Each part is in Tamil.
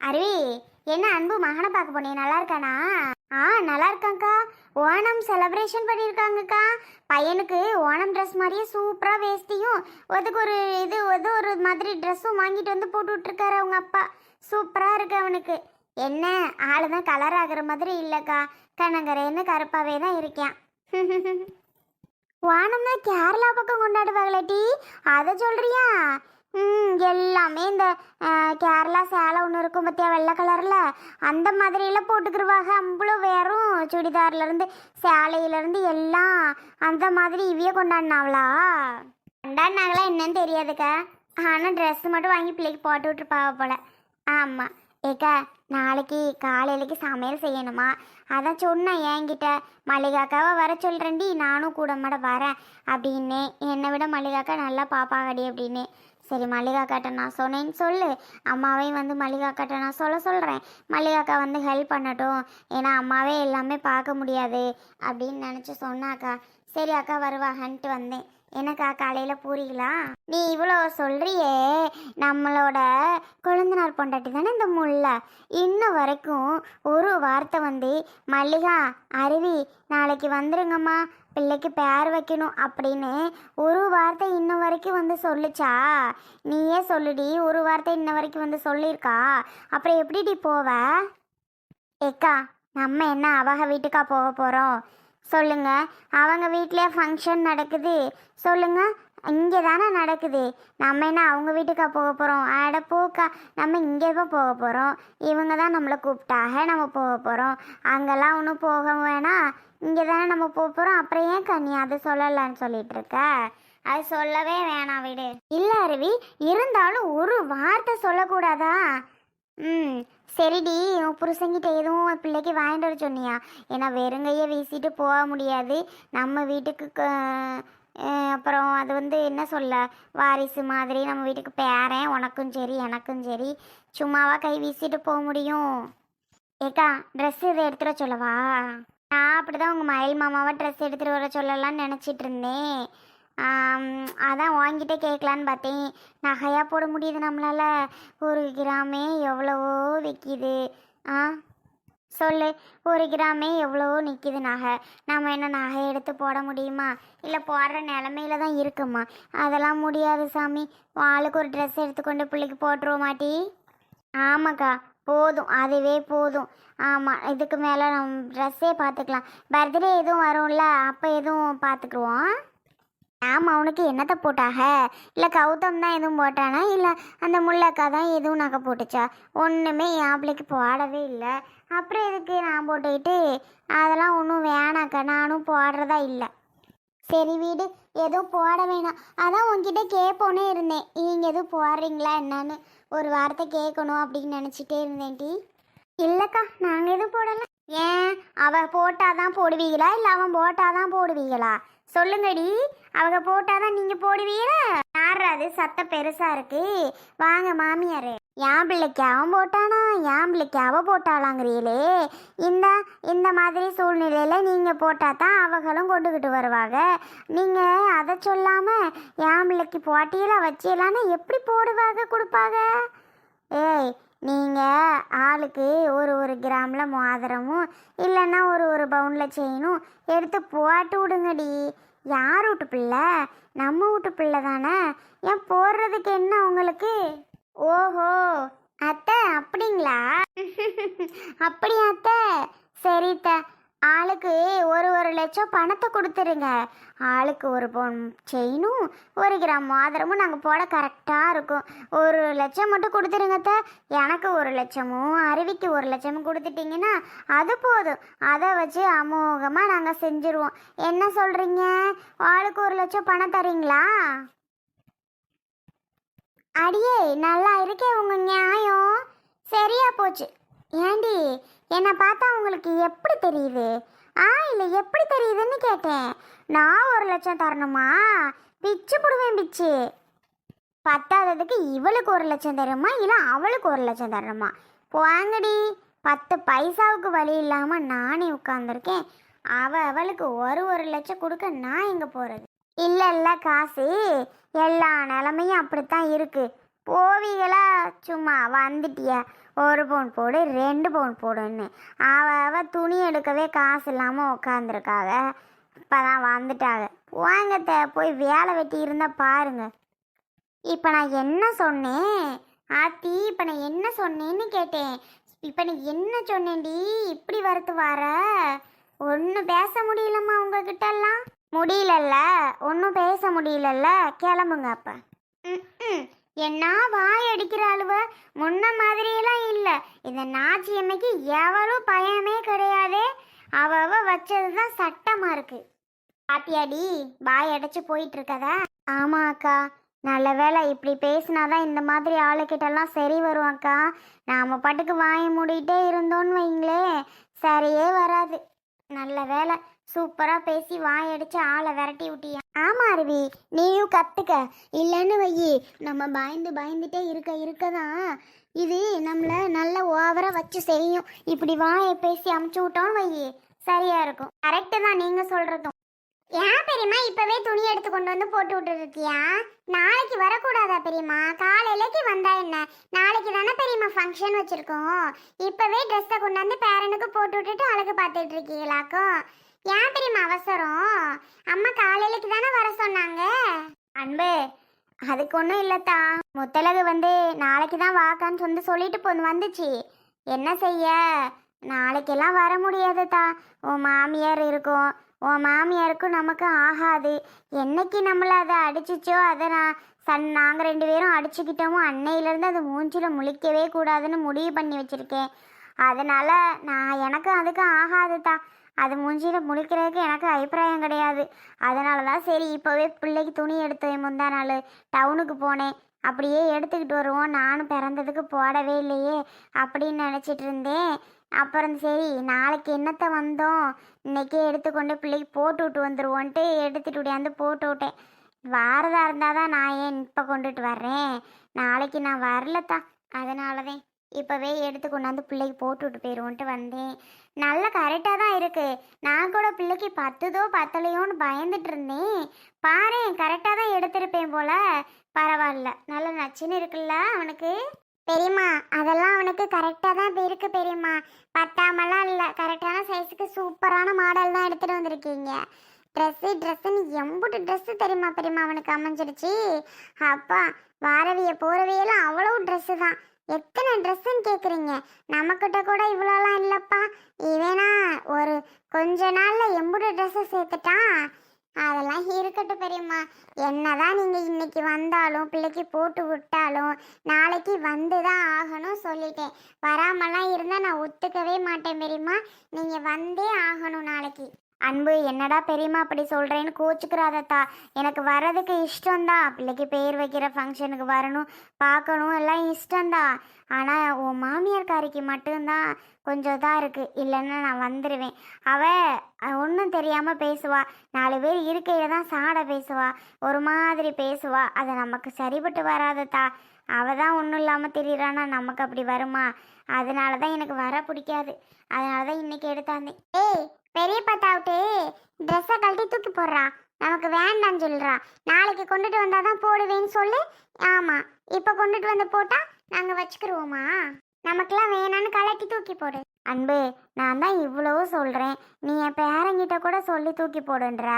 அருவி என்ன அன்பு மகனை பார்க்க போனே? நல்லா இருக்கானா? ஆ நல்லா இருக்காங்க்கா ஓணம் செலப்ரேஷன் பண்ணியிருக்காங்கக்கா. பையனுக்கு ஓணம் ட்ரெஸ் மாதிரியே சூப்பராக வேஷ்டியும் அதுக்கு ஒரு இது ஏதோ ஒரு மாதிரி ட்ரெஸ்ஸும் வாங்கிட்டு வந்து போட்டு விட்ருக்காரு அவங்க அப்பா. சூப்பராக இருக்கு அவனுக்கு. என்ன ஆளு தான் கலர் ஆகிற மாதிரி இல்லைக்கா. கண்ணங்கரேன்னு கருப்பாகவே தான் இருக்கேன் ஓணம்னா கேரளா பக்கம் கொண்டாடுவாங்களே அதை சொல்கிறியா ம் எல்லாமே இந்த கேரளா சேலை ஒன்று இருக்கும் பார்த்தியா வெள்ளை கலரில்? அந்த மாதிரியெல்லாம் போட்டுக்கிருவாங்க. அவ்வளோ வேறும் சுடிதார்லேருந்து சேலையிலேருந்து எல்லாம் அந்த மாதிரி இவையே கொண்டாடினாவளா? கொண்டாடினாங்களா என்னன்னு தெரியாதுக்கா. ஆனால் ட்ரெஸ் மட்டும் வாங்கி பிள்ளைக்கு போட்டு விட்டுருப்பாவ போல. ஆமாம் ஏக்கா நாளைக்கு காலையிலைக்கு சமையல் செய்யணுமா? அதான் சொன்னேன் என்கிட்ட மல்லிகாக்காவை வர சொல்கிறேன்டி நானும் கூட மாட வரேன் அப்படின்னு என்னை விட மல்லிகாக்கா நல்லா பாப்பாங்கடி அப்படின்னு. சரி மல்லிகாக்காட்ட நான் சொன்னேன்னு சொல்லு. அம்மாவையும் வந்து மல்லிகாக்காட்ட நான் சொல்ல சொல்கிறேன் மல்லிகாக்கா வந்து ஹெல்ப் பண்ணட்டும். ஏன்னா அம்மாவே எல்லாமே பார்க்க முடியாது அப்படின்னு நினச்சி சொன்னாக்கா சரி அக்கா வருவாகன்ட்டு வந்தேன். என்னக்கா காலையில் பூரிகளா நீ இவ்வளோ சொல்றியே. நம்மளோட கொழுந்தனார் பொண்டாட்டி தானே இந்த முல்லை இன்ன வரைக்கும் ஒரு வார்த்தை வந்து மல்லிகா அருவி நாளைக்கு வந்துருங்கம்மா. பிள்ளைக்கு பேர் வைக்கணும் அப்படின்னு ஒரு வார்த்தை இன்ன வரைக்கும் வந்து சொல்லுச்சா? நீயே சொல்லுடி ஒரு வார்த்தை இன்ன வரைக்கும் வந்து சொல்லியிருக்கா? அப்புறம் எப்படிடி போவ? ஏக்கா நம்ம என்ன அவக வீட்டுக்கா போக போகிறோம் சொல்லுங்க. அவங்க வீட்டிலே ஃபங்க்ஷன் நடக்குது. சொல்லுங்க. இங்கே தானே நடக்குது. நம்ம என்ன அவங்க வீட்டுக்கா போக போகிறோம் அட போக்கா நம்ம இங்கே தான் போக போகிறோம் இவங்க தான் நம்மளை கூப்பிட்டாக நம்ம போக போகிறோம் அங்கெல்லாம் ஒன்றும் போக வேணாம். இங்கே தானே நம்ம போக போகிறோம் அப்புறம் ஏன் கண்ணி அதை சொல்லலான்னு சொல்லிட்டு இருக்க? அது சொல்லவே வேணாம் விடு. இல்லை அருவி இருந்தாலும் ஒரு வார்த்தை சொல்லக்கூடாதா? ம் சரிடி. உன் புருஷங்கிட்ட எதுவும் பிள்ளைக்கு வாங்கிட்டு வர சொன்னியா? ஏன்னா வெறுங்கையை வீசிட்டு போக முடியாது. நம்ம வீட்டுக்கு அப்புறம் அது வந்து என்ன சொல்ல? வாரிசு மாதிரி நம்ம வீட்டுக்கு பேரன் உனக்கும் சரி எனக்கும் சரி. சும்மாவா கை வீசிட்டு போக முடியும். ஏக்கா ட்ரெஸ் இதை எடுத்துட சொல்லவா? நான் அப்படிதான் உங்கள் மயில் மாமாவை ட்ரெஸ் எடுத்துகிட்டு வர சொல்லலாம்னு நினச்சிட்டு இருந்தேன். அதான் வாங்கிட்டே கேட்கலான்னு பார்த்தேன். நகையாக போட முடியுது நம்மளால. ஒரு கிராமே எவ்வளவோ விற்கிது ஆ? சொல்லு ஒரு கிராமே எவ்வளவோ நிற்கிது நகை. நம்ம என்ன நகை எடுத்து போட முடியுமா? இல்லை போடுற நிலமையில தான் இருக்குமா? அதெல்லாம் முடியாது சாமி. ஆளுக்கு ஒரு ட்ரெஸ் எடுத்துக்கொண்டு பிள்ளைக்கு போட்டுருவோம் மாட்டி ஆமாக்கா போதும். அதுவே போதும். ஆமாம் இதுக்கு மேலே நம்ம ட்ரெஸ்ஸே பார்த்துக்கலாம் பர்த்டே எதுவும் வரும்ல அப்போ எதுவும் பார்த்துக்குருவோம் ஆமாம் அவனுக்கு என்னத்தை போட்டாக? இல்லை கௌதம் தான் எதுவும் போட்டானா? இல்லை அந்த முள்ளக்கா தான் எதுவும் நகை போட்டுச்சா? ஒன்றுமே என் பிள்ளைக்கு போடவே இல்லை. அப்புறம் எதுக்கு நான் போட்டுக்கிட்டு அதெல்லாம் ஒன்றும் வேணாக்கா நானும் போடுறதா இல்லை. சரி வீடு எதுவும் போட வேணாம். அதான் உங்ககிட்ட கேட்போன்னே இருந்தேன். நீங்கள் எதுவும் போடுறீங்களா என்னன்னு. ஒரு வார்த்தை கேட்கணும் அப்படின்னு நினச்சிட்டே இருந்தேன் டி. இல்லைக்கா நாங்கள் எதுவும் போடலை. ஏன்? அவள் போட்டால் தான் போடுவீங்களா? இல்லை அவன் போட்டால் தான் போடுவீங்களா சொல்லுங்கடி அவங்க போட்டாதான் நீங்கள் போடுவீங்களா? யார் அது? சத்தம் பெருசாக இருக்குது வாங்க மாமியாரே. என் பிள்ளைக்கு அவன் போட்டானா? என் பிள்ளைக்கு அவள் போட்டாளாங்கிறீங்களே இந்த இந்த மாதிரி சூழ்நிலையில் நீங்கள் போட்டால் தான் அவகளும் கொண்டுக்கிட்டு வருவாங்க நீங்கள் அதை சொல்லாமல் என் பிள்ளைக்கு போட்டியெல்லாம் வச்சியலான்னு எப்படி போடுவாங்க கொடுப்பாங்க ஏய் நீங்கள் ஆளுக்கு ஒரு ஒரு கிராமில் மோதிரமும் இல்லைன்னா ஒரு ஒரு பவுனில் செயினும் எடுத்து போட்டு விடுங்கடி. யார் வீட்டு பிள்ளை? நம்ம வீட்டு பிள்ளை தானே? ஏன் போடுறதுக்கு என்ன உங்களுக்கு? ஓஹோ அத்தை அப்படிங்களா? அப்படியா அத்தை? சரித்த ஆளுக்கு ஒரு ஒரு லட்சம் பணத்தை கொடுத்துருங்க. ஆளுக்கு ஒரு பவுன் செயினும் ஒரு கிராம் மாதிரமும் நாங்கள் போட கரெக்டாக இருக்கும். ஒரு லட்சம் மட்டும் கொடுத்துருங்கத்த எனக்கு ஒரு லட்சமும் அருவிக்கு ஒரு லட்சமும் கொடுத்துட்டிங்கன்னா அது போதும். அதை வச்சு அமோகமாக நாங்கள் செஞ்சுருவோம். என்ன சொல்கிறீங்க ஆளுக்கு ஒரு லட்சம் பணம் தரீங்களா? அடியே நல்லா இருக்கே உங்க நியாயம். சரியா போச்சு. ஏண்டி என்னை பார்த்தா உங்களுக்கு எப்படி தெரியுது? ஆ இல்லை எப்படி தெரியுதுன்னு கேட்டேன். நான் ஒரு லட்சம் தரணுமா? பிச்சு போடுவேன் பிச்சு. பத்தாததுக்கு இவளுக்கு ஒரு லட்சம் தருமா? இல்லை அவளுக்கு ஒரு லட்சம் தரணுமா? போங்கடி. பத்து பைசாவுக்கு வழி இல்லாமல் நானே உட்காந்துருக்கேன் அவள் அவளுக்கு ஒரு ஒரு லட்சம் கொடுக்க நான் எங்கே போகிறது இல்லை இல்லை காசு. எல்லா நிலமையும் அப்படித்தான் இருக்கு. போவீங்களா சும்மா வந்துட்டிய. ஒரு பவுன் போடு ரெண்டு பவுன் போடுன்னு. அவ அவ துணி எடுக்கவே காசு இல்லாமல் உட்காந்துருக்காங்க இப்போ தான் வந்துட்டாங்க வாங்கத்த போய் வேலை வெட்டி இருந்தால் பாருங்க. இப்போ நான் என்ன சொன்னேன்? ஆத்தி இப்போ நான் என்ன சொன்னேன்னு கேட்டேன். இப்போ நீ என்ன சொன்னேன்டி? இப்படி வரத்து வர. ஒன்றும் பேச முடியலம்மா உங்ககிட்ட எல்லாம் முடியலல்ல? ஒன்றும் பேச முடியலல்ல? கிளம்புங்க அப்போ. ம் என்ன வாய் அடிக்கிற அழுவ? முன்ன மாதிரியெல்லாம் இல்லை. இந்த நாச்சி அன்னைக்கு எவ்வளோ பயமே கிடையாது. அவ வச்சது தான் சட்டமாக இருக்கு. பாத்தியாடி? வாய் அடைச்சு போயிட்டு இருக்கதா ஆமாம் அக்கா. நல்ல வேளை இப்படி பேசினாதான் இந்த மாதிரி ஆளுக்கிட்டெல்லாம் சரி வரும் அக்கா. பாட்டுக்கு வாய் மூடிட்டே இருந்தோன்னு வைங்களே. சரியே வராது. நல்ல வேலை சூப்பரா பேசி வாய் அடிச்சு ஆளை விரட்டி விட்டியா? ஆமா அருவி. நீயும் கத்துக்க. இல்லைன்னு வையி. நம்ம பயந்து பயந்துட்டே இருக்க இருக்க தான் இது நம்மள நல்ல ஓவரா வச்சு செய்யும். இப்படி வாயை பேசி அமுச்சு விட்டோம் வையி. சரியா இருக்கும். கரெக்டு தான் நீங்க சொல்றதும். ஏன் பெரியம்மா இப்பவே துணி எடுத்து கொண்டு வந்து போட்டு விட்டுருக்கியா? நாளைக்கு வரக்கூடாதா பெரியம்மா? காலையிலக்கு வந்தா என்ன? நாளைக்கு தானே பெரியம்மா ஃபங்க்ஷன் வச்சிருக்கோம். இப்பவே ட்ரெஸ்ஸை கொண்டாந்து பேரனுக்கு போட்டு விட்டுட்டு அழகு பார்த்துட்டு இருக்கீங்களாக்கும்? ஏன் தெரியுமா அவசரம்? அம்மா காலையிலக்கு தானே வர சொன்னாங்க. அன்பு அதுக்கு ஒன்றும் இல்லைத்தா. முத்தலகு வந்து நாளைக்கு தான் வாக்கான்னு சொல்லி சொல்லிட்டு போது வந்துச்சு. என்ன செய்ய? நாளைக்கெல்லாம் வர முடியாதுதா உன் மாமியார் இருக்கும். உன் மாமியாருக்கும் நமக்கு ஆகாது. என்னைக்கு நம்மளை அதை அடிச்சிச்சோ அதை நான் சன் நாங்கள் ரெண்டு பேரும் அடிச்சுக்கிட்டோமோ அன்னையிலேருந்து அது மூஞ்சில் முழிக்கவே கூடாதுன்னு முடிவு பண்ணி வச்சுருக்கேன். அதனால் நான் எனக்கும் அதுக்கும் ஆகாதுதா அது மூஞ்சியில் முழிக்கிறதுக்கு எனக்கு அபிப்பிராயம் கிடையாது. அதனால தான் சரி இப்போவே பிள்ளைக்கு துணி எடுத்து முந்தா நாள். டவுனுக்கு போனேன். அப்படியே எடுத்துக்கிட்டு வருவோம். நானும் பிறந்ததுக்கு போடவே இல்லையே அப்படின்னு நினச்சிட்டு இருந்தேன். அப்புறம் சரி நாளைக்கு என்னத்தை வந்தோம்? இன்னைக்கே எடுத்துக்கொண்டு பிள்ளைக்கு போட்டு விட்டு வந்துடுவோன்ட்டு எடுத்துட்டு விடியாந்து போட்டு விட்டேன். வாரதாக இருந்தால் தான் நான் ஏன் இப்போ கொண்டுட்டு வர்றேன்? நாளைக்கு நான் வரலத்தான் அதனால தான் இப்போவே எடுத்து கொண்டாந்து பிள்ளைக்கு போட்டு விட்டு போயிடுவோன்ட்டு வந்தேன். நல்ல கரெக்டாக தான் இருக்குது நான் கூட பிள்ளைக்கு பத்துதோ பத்தலையோன்னு பயந்துட்டு இருந்தேன். பாரு கரெக்டாக தான் எடுத்திருப்பேன் போல. பரவாயில்ல. நல்ல நச்சுன்னு இருக்குல்ல அவனுக்கு? பெரியம்மா அதெல்லாம் அவனுக்கு கரெக்டாக தான் இருக்கு பெரியம்மா. பத்தாமலாம் இல்லை. கரெக்டான சைஸுக்கு சூப்பரான மாடல் தான் எடுத்துகிட்டு வந்திருக்கீங்க. ட்ரெஸ்ஸு ட்ரெஸ்ஸுன்னு எம்புட்டு ட்ரெஸ்ஸு தெரியுமா பெரியம்மா அவனுக்கு அமைஞ்சிருச்சு அப்பா வாரவிய போகிறவையெல்லாம் அவ்வளவு ட்ரெஸ்ஸு தான். எத்தனை ட்ரெஸ்ஸுன்னு கேட்குறீங்க நம்மக்கிட்ட கூட இவ்வளோலாம் இல்லைப்பா. இவனா ஒரு கொஞ்ச நாளில் எம்புட ட்ரெஸ்ஸை சேர்த்துட்டான் அதெல்லாம் இருக்கட்டும் பெரியம்மா. என்னதான் நீங்கள் இன்னைக்கு வந்தாலும் பிள்ளைக்கு போட்டு விட்டாலும் நாளைக்கு வந்து தான் ஆகணும் சொல்லிட்டேன். வராமலாம் இருந்தால் நான் ஒத்துக்கவே மாட்டேன் பெரியம்மா. நீங்கள் வந்தே ஆகணும் நாளைக்கு. அன்பு என்னடா பெரியம்மா அப்படி சொல்கிறேன்னு கோச்சுக்கிறாதத்தா. எனக்கு வர்றதுக்கு இஷ்டம்தான் பிள்ளைக்கு பேர் வைக்கிற ஃபங்க்ஷனுக்கு வரணும் பார்க்கணும் எல்லாம் இஷ்டம்தான் ஆனால் உன் மாமியார்காரிக்கு மட்டும்தான் கொஞ்சம் இதாக இருக்குது இல்லைன்னா நான் வந்துடுவேன் அவள் ஒன்றும் தெரியாமல் பேசுவா. நாலு பேர் இருக்கையில் தான் சாடை பேசுவா. ஒரு மாதிரி பேசுவா. அது நமக்கு சரிப்பட்டு வராதத்தா. அவள் தான் ஒன்றும் இல்லாமல் தெரியுறானா? நமக்கு அப்படி வருமா? அதனால தான் எனக்கு வர பிடிக்காது. அதனால தான் இன்னைக்கு எடுத்தாந்தேன். ஏய் பெரிய பத்தாவிட்டு ட்ரெஸ்ஸை கழட்டி தூக்கி போடுறான் நமக்கு வேண்டாம்னு சொல்கிறான் நாளைக்கு கொண்டுட்டு வந்தால் தான் போடுவேன்னு சொல்லு. ஆமாம் இப்போ கொண்டுட்டு வந்து போட்டால் நாங்கள் வச்சுக்கிருவோமா? நமக்கெல்லாம் வேணான்னு கலட்டி தூக்கி போடு. அன்பு நான் தான் இவ்வளவோ சொல்கிறேன் நீ என் பேரங்கிட்ட கூட சொல்லி தூக்கி போடுன்ற.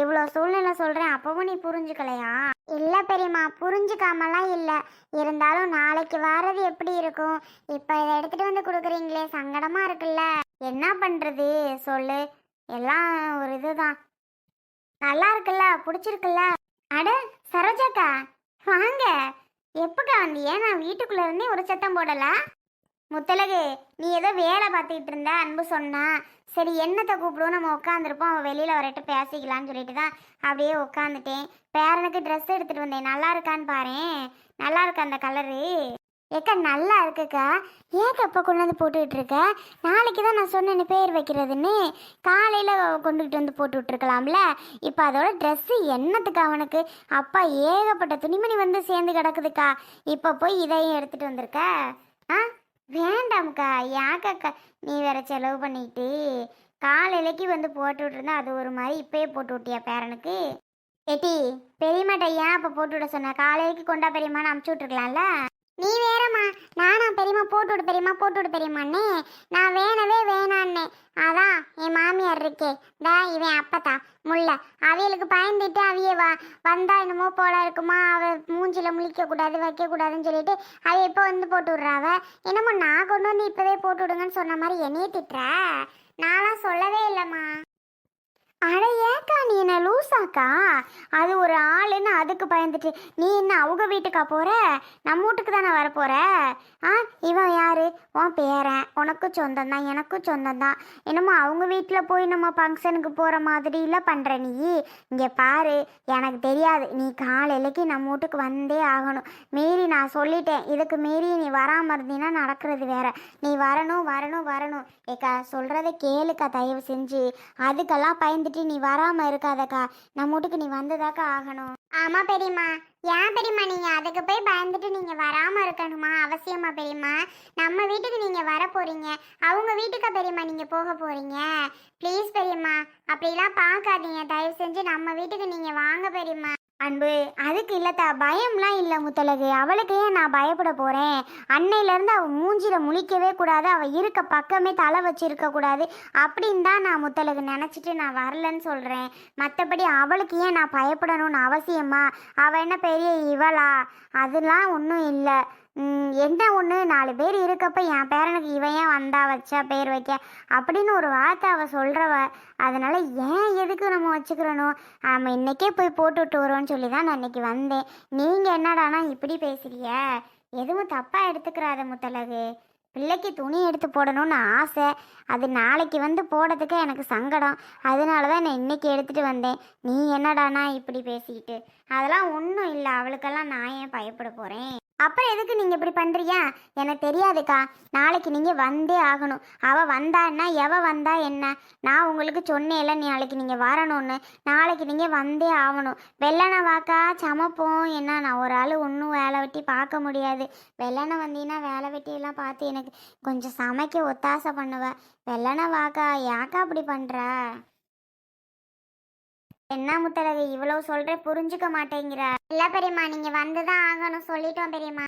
இவ்வளோ சூழ்நிலை சொல்கிறேன் அப்பவும் நீ புரிஞ்சுக்கலையா? இல்லை பெரியம்மா புரிஞ்சுக்காமலாம் இல்லை. இருந்தாலும் நாளைக்கு வர்றது எப்படி இருக்கும்? இப்போ இதை எடுத்துகிட்டு வந்து கொடுக்குறீங்களே சங்கடமாக இருக்குல்ல. என்ன பண்ணுறது சொல்லு. எல்லாம் ஒரு இதுதான். நல்லா இருக்குல்ல? பிடிச்சிருக்குல்ல? அட சரோஜாக்கா வாங்க. எப்போக்கா வந்தியே? நான் வீட்டுக்குள்ளே இருந்தே ஒரு சத்தம் போடல. முத்தலகு நீ ஏதோ வேலை பார்த்துக்கிட்டு இருந்த? அன்பு சொன்னா. சரி என்னத்தை கூப்பிடுவோம்? நம்ம உட்காந்துருப்போம் அவன் வெளியில் வரட்டு பேசிக்கலாம்னு சொல்லிட்டு தான் அப்படியே உட்காந்துட்டேன் பேரனுக்கு ட்ரெஸ் எடுத்துகிட்டு வந்தேன். நல்லா இருக்கான்னு பாரேன். நல்லா இருக்கா அந்த கலரு ஏக்கா நல்லா இருக்குக்கா. ஏக்கா இப்போ கொண்டு வந்து போட்டுக்கிட்டு இருக்க? நாளைக்கு தான் நான் சொன்னேன் பேர் வைக்கிறதுன்னு. காலையில் கொண்டுகிட்டு வந்து போட்டு விட்ருக்கலாம்ல இப்போ அதோட ட்ரெஸ்ஸு என்னத்துக்கு அவனுக்கு அப்பா ஏகப்பட்ட துணிமணி வந்து சேர்ந்து கிடக்குதுக்கா. இப்போ போய் இதையும் எடுத்துகிட்டு வந்திருக்க? ஆ? வேண்டாம்க்கா. யாக்கா நீ வேற செலவு பண்ணிட்டு? காலையிலக்கு வந்து போட்டு விட்டுருந்தா அது ஒரு மாதிரி இப்பயே போட்டு விட்டியா பேரனுக்கு? ஏட்டி பெரியம்மாட்ட ஏன் அப்போ போட்டு விட சொன்ன? காலையிலக்கு கொண்டா பெரியம்மான்னு அமுச்சு விட்ருக்கலாம்ல நீ வேறம்மா நானா பெரியம்மா போட்டு விடு பெரியம்மா போட்டு விடு பெரியம்மான்னு. நான் வேணவே வேணான்னு. அதான் என் மாமியார் இருக்கே. தா இவன் அப்பத்தா முல்லை. அவியலுக்கு பயந்துட்டு அவிய வா வந்தா என்னமோ போல இருக்குமா? அவ மூஞ்சில முழிக்க கூடாது வைக்க கூடாதுன்னு சொல்லிட்டு அவ இப்போ வந்து போட்டு விட்றாவ என்னமோ நான் கொண்டு வந்து இப்பவே போட்டு விடுங்கன்னு சொன்ன மாதிரி என்னையே திட்டுற. நான்லாம் சொல்லவே இல்லைம்மா. அட ஏக்கா நீ என்ன லூசாக்கா? அது ஒரு ஆளுன்னு அதுக்கு பயந்துட்டு. நீ என்ன அவங்க வீட்டுக்கா போகிற நம்ம வீட்டுக்கு தானே வர ஆ இவன் யார்? உன் பேரன். உனக்கும் சொந்தம் தான் எனக்கும் சொந்தம் தான். என்னமோ அவங்க வீட்டில் போய் நம்ம ஃபங்க்ஷனுக்கு போகிற மாதிரிலாம் பண்ணுற நீ. இங்கே பாரு எனக்கு தெரியாது. நீ காலையிலக்கு நம்ம வீட்டுக்கு வந்தே ஆகணும். மீறி நான் சொல்லிட்டேன். இதுக்கு மீறி நீ வராமல் இருந்தீங்கன்னா நடக்கிறது வேற. நீ வரணும் வரணும் வரணும். ஏக்கா சொல்கிறத கேளுக்கா தயவு செஞ்சு. அதுக்கெல்லாம் பயந்துட்டு நீ வராமல் இருக்காதக்கா. நம்ம வீட்டுக்கு நீ வந்ததாக்கா ஆகணும். ஆமாம் பெரியம்மா. ஏன் பெரியம்மா நீங்கள் அதுக்கு போய் பயந்துட்டு நீங்கள் வராமல் இருக்கணுமா? அவசியமா பெரியம்மா. நம்ம வீட்டுக்கு நீங்கள் வர போகிறீங்க அவங்க வீட்டுக்கா பெரியம்மா நீங்கள் போக போகிறீங்க ப்ளீஸ் பெரியம்மா. அப்படிலாம் பார்க்காதீங்க. தயவு செஞ்சு நம்ம வீட்டுக்கு நீங்கள் வாங்க பெரியம்மா. அன்பு அதுக்கு இல்லைத்தா பயம்லாம் இல்லை முத்தலகு அவளுக்கு ஏன் நான் பயப்பட போகிறேன் அன்னையிலேருந்து அவள் மூஞ்சியில் முழிக்கவே கூடாது. அவள் இருக்க பக்கமே தலை வச்சிருக்க கூடாது. அப்படின்னு தான் நான் முத்தலகு நினச்சிட்டு நான் வரலன்னு சொல்கிறேன் மற்றபடி அவளுக்கு ஏன் நான் பயப்படணும்னு அவசியமா? அவள் என்ன பெரிய இவளா? அதெல்லாம் ஒன்றும் இல்லை. என்ன ஒன்று நாலு பேர் இருக்கப்ப என் பேரனுக்கு இவன் ஏன் வந்தா வச்சா பேர் வைக்க? அப்படின்னு ஒரு வார்த்தை அவள் சொல்கிறவ அதனால் ஏன் எதுக்கு நம்ம வச்சுக்கிறணும் நம்ம இன்றைக்கே போய் போட்டு விட்டு சொல்லி தான் நான் இன்னைக்கு வந்தேன். நீங்கள் என்னடானா இப்படி பேசுகிறிய எதுவும் தப்பாக எடுத்துக்கிறாத முத்தலகு பிள்ளைக்கு துணி எடுத்து போடணும்னு ஆசை. அது நாளைக்கு வந்து போடுறதுக்கு எனக்கு சங்கடம். அதனால தான் நான் இன்னைக்கு எடுத்துகிட்டு வந்தேன். நீ என்னடானா இப்படி பேசிக்கிட்டு? அதெல்லாம் ஒன்றும் இல்லை. அவளுக்கெல்லாம் நான் ஏன் பயப்பட போகிறேன் அப்புறம் எதுக்கு நீங்கள் இப்படி பண்ணுறியா எனக்கு தெரியாதுக்கா. நாளைக்கு நீங்கள் வந்தே ஆகணும். அவள் வந்தான்னா எவ வந்தா என்ன? நான் உங்களுக்கு சொன்னேன்ல நாளைக்கு நீங்கள் வரணும்னு. நாளைக்கு நீங்கள் வந்தே ஆகணும். வெள்ளனை வாக்கா சமைப்போம். என்ன நான் ஒரு ஆள் ஒன்றும் வேலை வெட்டி பார்க்க முடியாது. வெள்ளனை வந்தீங்கன்னா வேலை வெட்டியெல்லாம் பார்த்து எனக்கு கொஞ்சம் சமைக்க ஒத்தாசை பண்ணுவேன் வெள்ளனை வாக்கா யாக்கா அப்படி பண்ணுற என்ன முத்தழகு இவ்வளவு சொல்ற புரிஞ்சுக்க மாட்டேங்கிற இல்ல பெரியம்மா நீங்க வந்துதான் ஆகணும். சொல்லிட்டோம் பெரியம்மா.